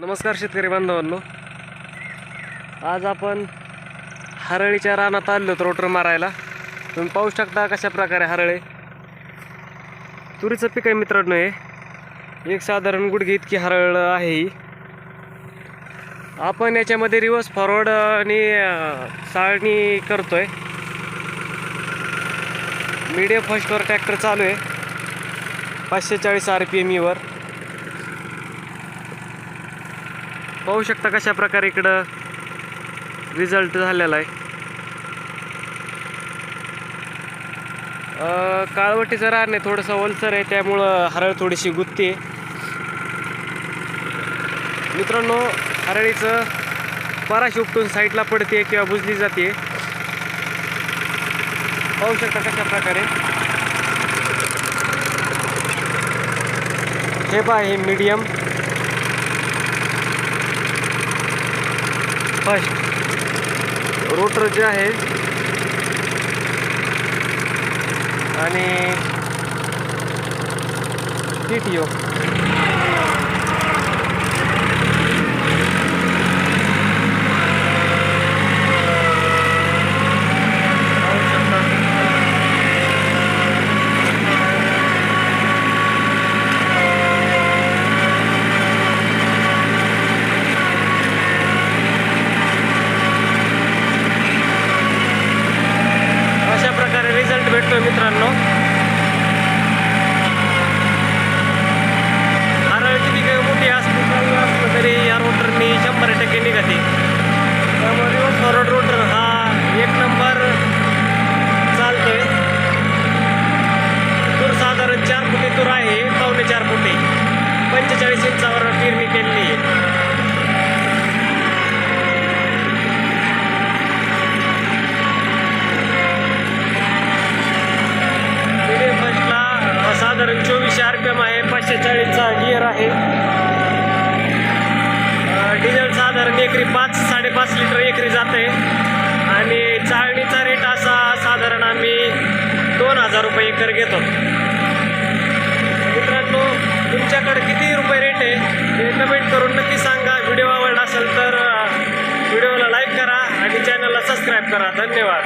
नमस्कार शेतकरी बांधवांनो. आज आपण हरळीच्या रानात आलो होतो रोटर मारायला. तुम्ही पाहू शकता कशा प्रकारे हरळे. तुरीचं पीक आहे मित्रांनो हे. एक साधारण गुडघे इतकी हरळ आहे ही. आपण याच्यामध्ये रिवर्स फॉरवर्ड आणि साळणी चाळणी करतोय. मीडियम फर्स्टवर ट्रॅक्टर चालू आहे. पाचशे चाळीस आर पी एम ईवर पाहू शकता कशा प्रकारे इकडं रिझल्ट झालेला आहे. काळवटीचं राह नाही थोडंसं ओलसर आहे त्यामुळं हरळ थोडीशी गुत्ती. आहे मित्रांनो हरळीचं पराशी उपटून साईडला पडते किंवा बुजली जाते. पाहू शकता कशा प्रकारे. हे पहा हे मीडियम फर्स्ट रोटर जे आहे आणि टी टी ओ अशा प्रकारे रिझल्ट भेटतो मित्रांनो नारळ किती काही मोठी असली काही असलं तरी या रोटरनी शंभर टक्के निघते त्यामुळे रिवर्स फॉरवर्ड रोटर हा एक नंबर चालतोय. तूर साधारण चार फुटी तूर आहे पावणे चार फुटी. पंचेचाळीस इंचावर पेरणी केलेली आहे. एकरी पाच साडेपाच लिटर एकरी जाते. आणि चाळणीचा रेट असा साधारण आम्ही दोन हजार रुपये एकर घेतो. मित्रांनो तुमच्याकडे किती रुपये रेट आहे? हे कमेंट करून नक्की सांगा. व्हिडिओ आवडला असेल तर व्हिडिओला लाईक करा आणि चॅनलला सबस्क्राईब करा. धन्यवाद.